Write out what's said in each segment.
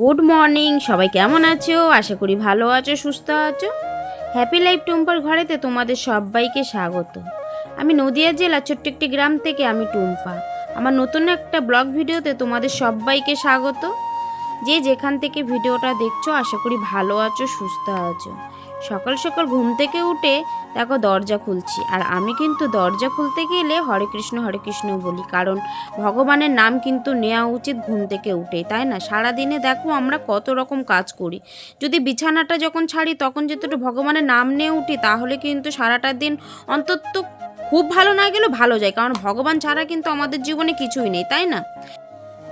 Good morning সবাই কেমন আছো? আশা করি ভালো আছো, সুস্থ আছো? হ্যাপি লাইফ টুম্পার ঘরেতে তোমাদের সবাইকে স্বাগত। আমি নদিয়া জেলা, ছোট্ট একটি গ্রাম থেকে আমি টুম্পা। আমার নতুন একটা ব্লগ ভিডিওতে তোমাদের সবাইকে স্বাগত। যে যেখান থেকে ভিডিওটা দেখছ, আশা করি ভালো আছো, সুস্থ আছো। সকাল সকাল ঘুম থেকে উঠে দেখো দরজা খুলছি। আর আমি কিন্তু দরজা খুলতে গেলে হরে কৃষ্ণ হরে কৃষ্ণ বলি। কারণ ভগবানের নাম কিন্তু নেওয়া উচিত ঘুম থেকে উঠে, তাই না? সারা দিনে দেখো আমরা কত রকম কাজ করি। যদি বিছানাটা যখন ছাড়ি, তখন একটু ভগবানের নাম নিয়ে উঠি, তাহলে কিন্তু সারাটা দিন অন্তত খুব ভালো না গেলেও ভালো যায়। কারণ ভগবান ছাড়া কিন্তু আমাদের জীবনে কিছুই নেই, তাই না?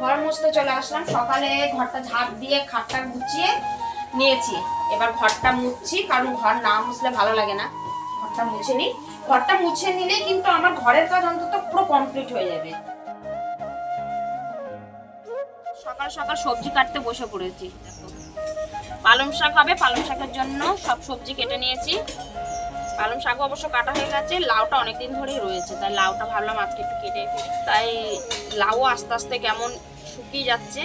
ঘর মুছতে চলে আসলাম। সকালে ঘরটা ঝাড় দিয়ে খাটটা গুছিয়ে নিয়েছি। এবার ঘরটা মুছছি কারণ ঘর না মুছলে ভালো লাগে না। ঘরটা মুছে নিই। ঘরটা মুছে নিলে কিন্তু আমার ঘরের কাজ অন্তত পুরো কমপ্লিট হয়ে যাবে। সকাল সকাল সবজি কাটতে বসে পড়েছি। পালং শাক হবে, পালং শাকের জন্য সব সবজি কেটে নিয়েছি। পালং শাকও অবশ্য কাটা হয়ে গেছে। লাউটা অনেকদিন ধরেই রয়েছে, তাই লাউটা ভাবলাম আজকে একটু কেটে তাই লাউ আস্তে আস্তে কেমন শুকিয়ে যাচ্ছে।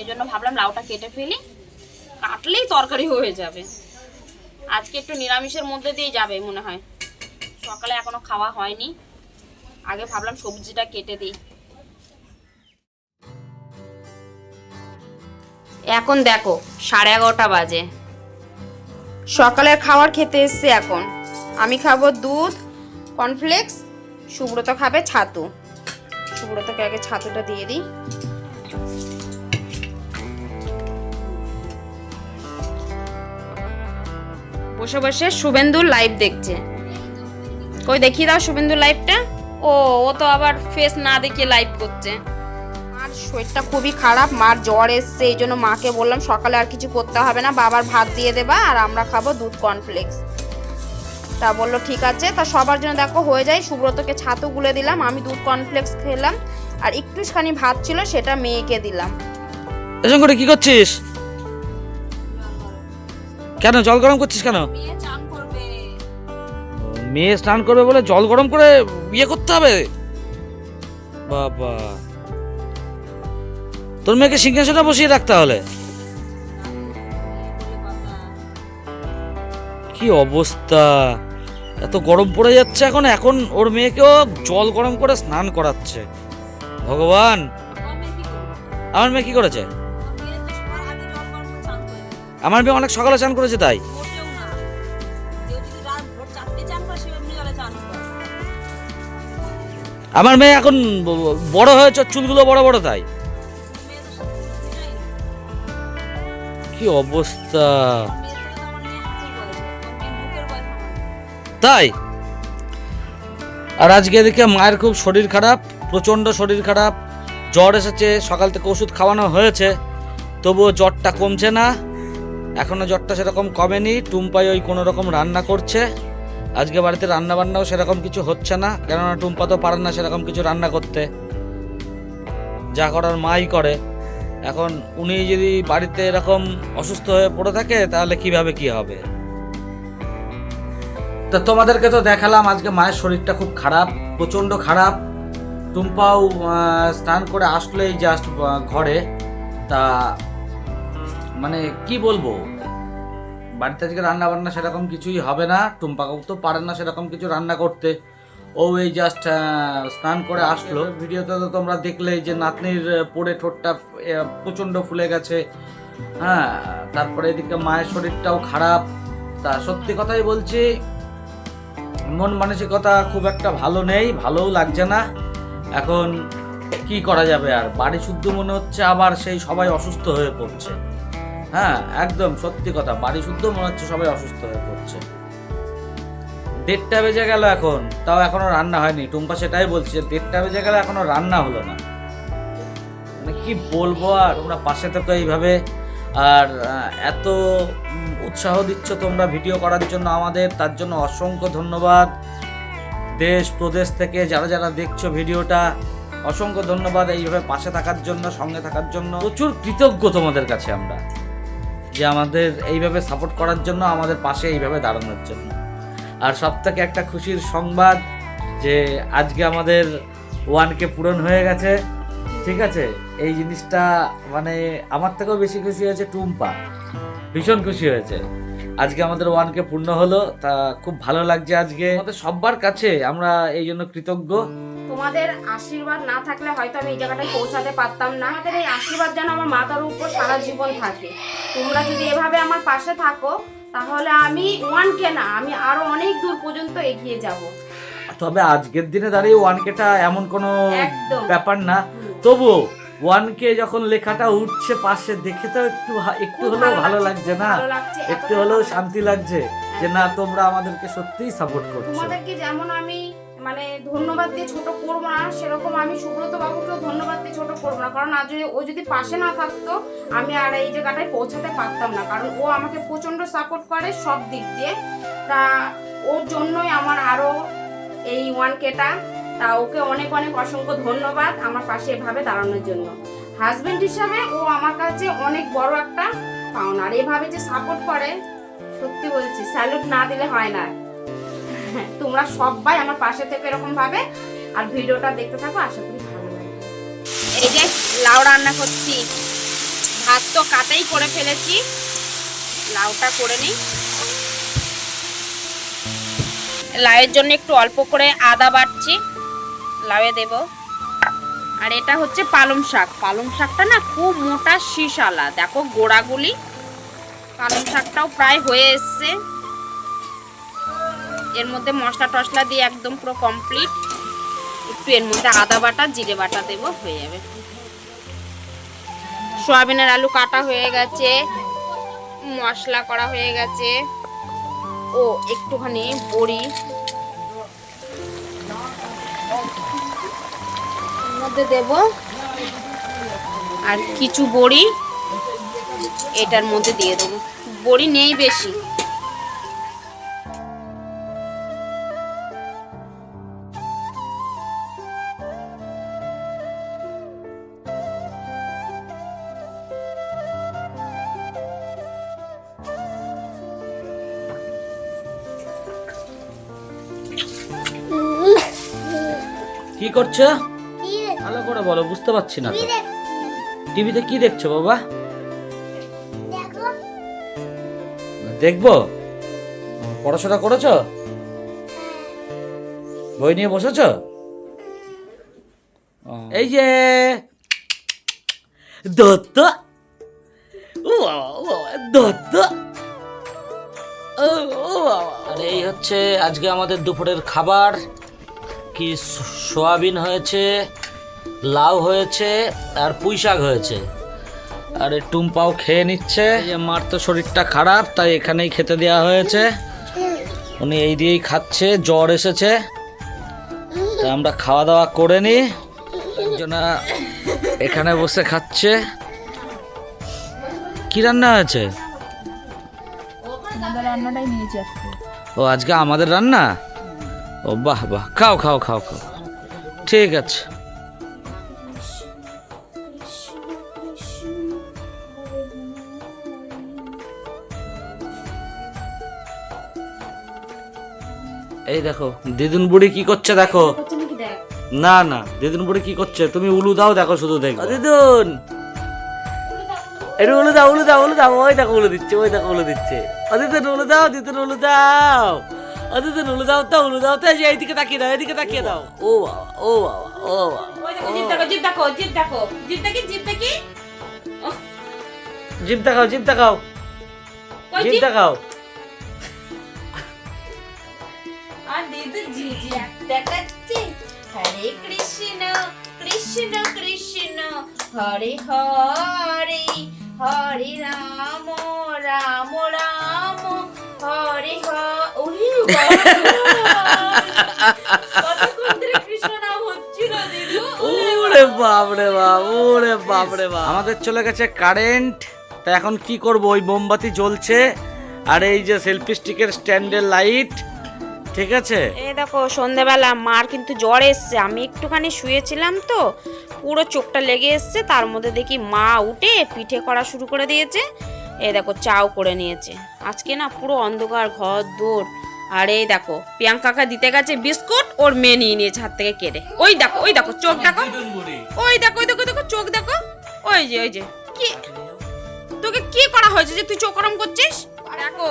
এই জন্য ভাবলাম লাউটা কেটে ফেলি। কাটলেই তরকারি হয়ে যাবে। আজকে একটু নিরামিষের মধ্যে দিয়ে যাবে মনে হয়। সকালে এখনও খাওয়া হয়নি। আগে ভাবলাম সবজিটা কেটে দিই। এখন দেখো, সাড়ে এগারোটা বাজে। সকালের খাবার খেতে এসছে এখন। আমি খাব দুধ কর্নফ্লেক্স সুব্রত খাবে ছাতু। সুব্রতকে আগে ছাতুটা দিয়ে দিই। বসে বসে শুভেন্দুর লাইভ দেখছে। কই দেখিয়ে দাও শুভেন্দুর লাইভটা ও ও তো আবার ফেস না দেখিয়ে লাইভ করছে। মার শরীরটা খুবই খারাপ মার জ্বর এসছে এই জন্য মাকে বললাম সকালে আর কিছু করতে হবে না বাবার ভাত দিয়ে দেবা আর আমরা খাব দুধ কর্নফ্লেক্স তা বলল ঠিক আছে। তা সবার জন্য দেখো হয়ে যায় সুব্রতকে ছাতু গুলে দিলাম আমি দুধ কর্নফ্লেক্স খেলাম আর একটুখানি ভাত ছিল সেটা মেয়েকে দিলাম। করে কি করছিস? কেন জল গরম করছিস কেন? মেয়ে স্নান করবে বলে জল গরম করে বিয়ে করতে হবে? বাবা। তোর মেয়েকে সিংহাসনে বসিয়ে রাখতে হলে কি অবস্থা? এত গরম পড়ে যাচ্ছে এখন এখন ওর মেয়েকেও জল গরম করে স্নান করাচ্ছে। ভগবান। আমার মেয়ে কি করেছে? আমার মেয়ে অনেক সকালে চান করেছে তাই। আমার মেয়ে এখন বড় হয়েছে চুলগুলো বড় বড় তাই। কি অবস্থা? তাই? আর আজকে এদিকে মায়ের খুব শরীর খারাপ প্রচণ্ড শরীর খারাপ। জ্বর এসেছে সকাল থেকে ওষুধ খাওয়ানো হয়েছে। তবুও জ্বরটা কমছে না। এখনও জ্বরটা সেরকম কমেনি, টুম্পাই ওই কোনো রকম রান্না করছে। আজকে বাড়িতে রান্না বান্নাও সেরকম কিছু হচ্ছে না, কেননা টুম্পা তো পারে না সেরকম কিছু রান্না করতে। যা করার মাই করে। এখন উনি যদি বাড়িতে এরকম অসুস্থ হয়ে পড়ে থাকে, তাহলে কীভাবে কি হবে? তা তোমাদেরকে তো দেখালাম, আজকে মায়ের শরীরটা খুব খারাপ, প্রচণ্ড খারাপ। টুম্পাও স্নান করে আসলেই জাস্ট ঘরে। তা মানে কি বলব? বাড়িতে আজকে রান্না বান্না সেরকম কিছুই হবে না। টুম্পাকাও তো পারে না সেরকম কিছু রান্না করতে। ও এই জাস্ট স্নান করে আসলো। ভিডিওতে তো তোমরা দেখলেই যে নাতনির পড়ে ঠোঁটটা প্রচণ্ড ফুলে গেছে। হ্যাঁ তারপরে এদিকে মায়ের শরীরটাও খারাপ। তা সত্যি কথাই বলছি, মন মানসিকতা খুব একটা ভালো নেই, ভালোও লাগছে না। এখন কি করা যাবে আর? বাড়ি শুদ্ধ মনে হচ্ছে, আবার সেই সবাই অসুস্থ হয়ে পড়ছে। হ্যাঁ একদম সত্যি কথা। বাড়ি শুদ্ধ মনে হচ্ছে সবাই অসুস্থ হয়ে পড়ছে। দেড়টা বেজে গেল এখন, তাও এখনও রান্না হয়নি। টুম্পা সেটাই বলছে, দেড়টা বেজে গেল, এখনও রান্না হলো না। মানে কি বলব আর, তোমরা পাশে থাকো এইভাবে। আর এত উৎসাহ দিচ্ছ তোমরা ভিডিও করার জন্য আমাদের, তার জন্য অসংখ্য ধন্যবাদ। দেশ, প্রদেশ থেকে যারা যারা দেখছ ভিডিওটা, অসংখ্য ধন্যবাদ এইভাবে পাশে থাকার জন্য, সঙ্গে থাকার জন্য। প্রচুর কৃতজ্ঞ তোমাদের কাছে আমরা। যে আমাদের এইভাবে সাপোর্ট করার জন্য আমাদের পাশে এইভাবে দাঁড়ানোর জন্য। আর সব থেকে একটা খুশির সংবাদ যে আজকে আমাদের ওয়ানকে পূরণ হয়ে গেছে, ঠিক আছে? এই জিনিসটা মানে আমার থেকেও বেশি খুশি হয়েছে টুম্পা। ভীষণ খুশি হয়েছে। আজকে আমাদের ওয়ান কে পূর্ণ হলো, তা খুব ভালো লাগছে আজকে। আমাদের সবার কাছে আমরা এই জন্য কৃতজ্ঞ। তোমাদের আশীর্বাদ না থাকলে হয়তো আমি এই জায়গাটায় পৌঁছাতে পারতাম না। আমাদের এই আশীর্বাদ যেন আমার মাথার উপর সারা জীবন থাকে। তোমরা যদি এভাবে আমার পাশে থাকো তাহলে আমি ওয়ান কে না আমি আরও অনেক দূর পর্যন্ত এগিয়ে যাব। তবে আজকের দিনে দাঁড়িয়ে ওয়ান কেটা এমন কোনো ব্যাপার না। তবুও ওয়ান কে যখন লেখাটা উঠছে পাশে দেখে তো একটু একটু হলেও ভালো লাগছে, লাগছে না? একটু হলেও শান্তি লাগছে যে না তোমরা আমাদেরকে সত্যিই সাপোর্ট করছ। তোমাদেরকে যেমন আমি মানে ধন্যবাদ দিয়ে ছোট করব না। সেরকম আমি সুব্রত বাবুকেও ধন্যবাদ দিয়ে ছোট করব না। কারণ আজ ও যদি পাশে না থাকতো, আমি আর এই জায়গাটায় পৌঁছাতে পারতাম না। কারণ ও আমাকে প্রচণ্ড সাপোর্ট করে সব দিক দিয়ে। তা ওর জন্যই আমার আরও এই ওয়ান কেটা তা ওকে অনেক অনেক অসংখ্য ধন্যবাদ আমার পাশে এভাবে দাঁড়ানোর জন্য। হাজবেন্ড হিসাবে ও আমার কাছে অনেক বড় একটা পাওনা। আর এভাবে যে সাপোর্ট করে, সত্যি বলছি স্যালুট না দিলে হয় না। তোমরা সবাই আমার পাশে থেকে এরকম ভাবে আর ভিডিওটা দেখতে থাকো, আশা করি ভালো লাগবে। এই যে লাউ রান্না করছি। ভাত তো কাটাই করে ফেলেছি। লাউটা করে নিই। লাউয়ের জন্য একটু অল্প করে আদা বাটছি। লাউয়ে দেব। আর এটা হচ্ছে পালং শাক। পালং শাকটা না খুব মোটা শীষালা দেখো গোড়াগুলি। পালং শাকটাও প্রায় হয়ে এসছে। এর মধ্যে মশলা টশলা দিয়ে একদম পুরো কমপ্লিট একটু এর মধ্যে আদা বাটা, জিরে বাটা দেব, হয়ে যাবে। সয়াবিনের আলু কাটা হয়ে গেছে, মশলা করা হয়ে গেছে। ও, একটুখানি বড়ি। মধ্যে দেব আর কিছু বড়ি, এটার মধ্যে দিয়ে দেবো। বড়ি নেই বেশি। কি করছ? ভালো করে বলো বুঝতে পারছি না টিভিতে। কি দেখছ বাবা? দেখব? পড়াশোনা করেছ? বই নিয়ে বসেছো? এই যে। দত্ত। দত্ত। ও ও বাবা। আর এই হচ্ছে আজকে আমাদের দুপুরের খাবার। কি সোয়াবিন হয়েছে লাউ হয়েছে আর পুঁই শাক হয়েছে। আর এই টুম্পাও খেয়ে নিচ্ছে। মার তো শরীরটা খারাপ তাই এখানেই খেতে দেওয়া হয়েছে। উনি এই দিয়েই খাচ্ছে জ্বর এসেছে। তা আমরা খাওয়া দাওয়া করে নিই। একজনা এখানে বসে খাচ্ছে। কি রান্না হয়েছে? ও আজকে আমাদের রান্না? ও বাহ বাহ। খাও খাও খাও খাও। ঠিক আছে। এই দেখো, দিদুন বুড়ি কি করছে দেখো? না না, দিদুন বুড়ি কি করছে? তুমি উলু দাও, দেখো, শুধু দেখো দিদুন! উলু দাও উলু দাও উলু দাও, ওই দেখো, উলু দিচ্ছে, ওই দেখো, উলু দিচ্ছে। অদিতন উলু দাও, দিদুন, উলু দাও। অদিতন উলু দাও তো উলু দাও তো এইদিকে তাকিয়ে দাও এইদিকে তাকিয়ে দাও ও বাবা ও বাবা ও বাবা জিপ দেখো জিপ দেখো জিপ দেখো জিপ দেখি জিপ দেখি জিপ দেখাও জিপ দেখাও কই জিপ? দেখাও আর দিদি জি জি দেখাচ্ছি হরে কৃষ্ণ কৃষ্ণ কৃষ্ণ হরে হরে হরে রাম রাম রাম হরে হরে কৃষ্ণ নাম হচ্ছিল দিদু ওরে বাপ রে বাপ ওরে বাপ রে বাপ। আমাদের চলে গেছে কারেন্ট তা এখন কি করব? ওই মোমবাতি জ্বলছে আর এই যে সেলফি স্টিকের স্ট্যান্ডের লাইট ঠিক আছে? এই দেখো সন্ধেবেলা মার কিন্তু জ্বর এসছে। আমি একটুখানি শুয়েছিলাম তো পুরো চোখটা লেগে এসছে তার মধ্যে দেখি মা উঠে পিঠে করা শুরু করে দিয়েছে। এই দেখো চাও করে নিয়েছে। আজকে না পুরো অন্ধকার ঘর দৌড় আর এই দেখো প্রিয়াঙ্কাকে দিতে গেছে বিস্কুট ওর মেয়ে নিয়ে নিয়েছে হাত থেকে কেড়ে। ওই দেখো ওই দেখো চোখ দেখো। ওই দেখো ওই দেখো দেখো চোখ দেখো। ওই যে ওই যে কি? তোকে কি করা হয়েছে যে তুই চোখ গরম করছিস? দেখো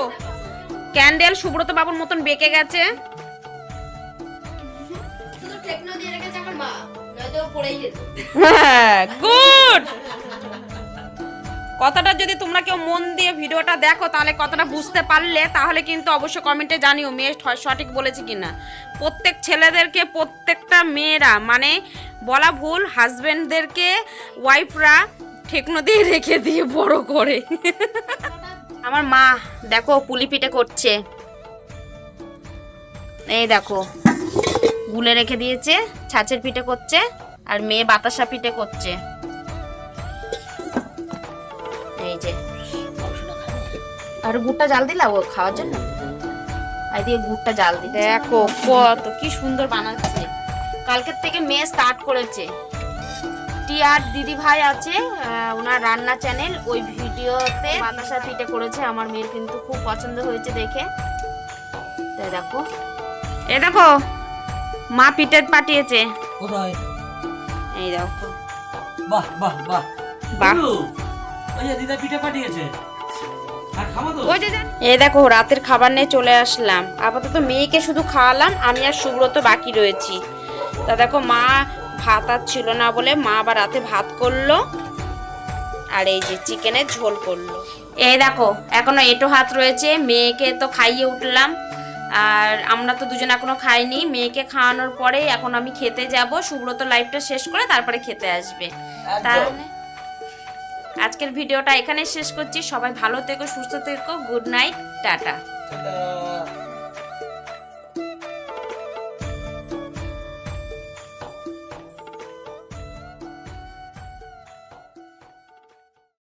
ক্যান্ডেল সুব্রত বাবুর মতন বেঁকে গেছে। শুধু কথাটা যদি তোমরা কেউ মন দিয়ে ভিডিওটা দেখো, তাহলে কথাটা বুঝতে পারলে, তাহলে কিন্তু অবশ্যই কমেন্টে জানিও মেয়ে সঠিক বলেছে কিনা। প্রত্যেক ছেলেদেরকে, প্রত্যেকটা মেয়েরা মানে বলা ভুল হাজবেন্ডদেরকে ওয়াইফরা ঠেকনো দিয়ে রেখে দিয়ে বড় করে। আমার মা, দেখো পুলি পিঠে করছে। এই দেখো, গুলে রেখে দিয়েছে, ছাঁচের পিঠে করছে, আর মেয়ে বাতাসা পিঠে করছে। আর গুড়টা জাল দিলা ও খাওয়ার জন্য? আর দিয়ে গুড়টা জাল দিতে দেখো কত কি সুন্দর বানাচ্ছে। কালকের থেকে মেয়ে স্টার্ট করেছে। টিয়ার দিদি ভাই আছে ওনার রান্না চ্যানেল ওই ভিডিওতে বাতাসা পিঠে করেছে। আমার মেয়ের কিন্তু খুব পছন্দ হয়েছে দেখে। তাই দেখো। এ দেখো মা পিঠে পাঠিয়েছে। কোথায়? এই দেখো। বাহ বাহ বাহ। বাহ। ওই দিদা পিঠে পাঠিয়েছে। এই দেখো রাতের খাবার নিয়ে চলে আসলাম। আপাতত মেয়েকে শুধু খাওয়ালাম আমি আর সুব্রত বাকি রয়েছি। তা দেখো মা ভাত আর ছিল না বলে মা আবার রাতে ভাত করল আর এই যে চিকেনের ঝোল করল। এই দেখো এখনও এটো হাত রয়েছে মেয়েকে তো খাইয়ে উঠলাম। আর আমরা তো দুজন এখনও খাইনি মেয়েকে খাওয়ানোর পরে এখন আমি খেতে যাব। সুব্রত লাইফটা শেষ করে তারপরে খেতে আসবে। তাহলে আজকের ভিডিওটা এখানে শেষ করছি সবাই ভালো থেকো সুস্থ থেকো গুড নাইট টাটা।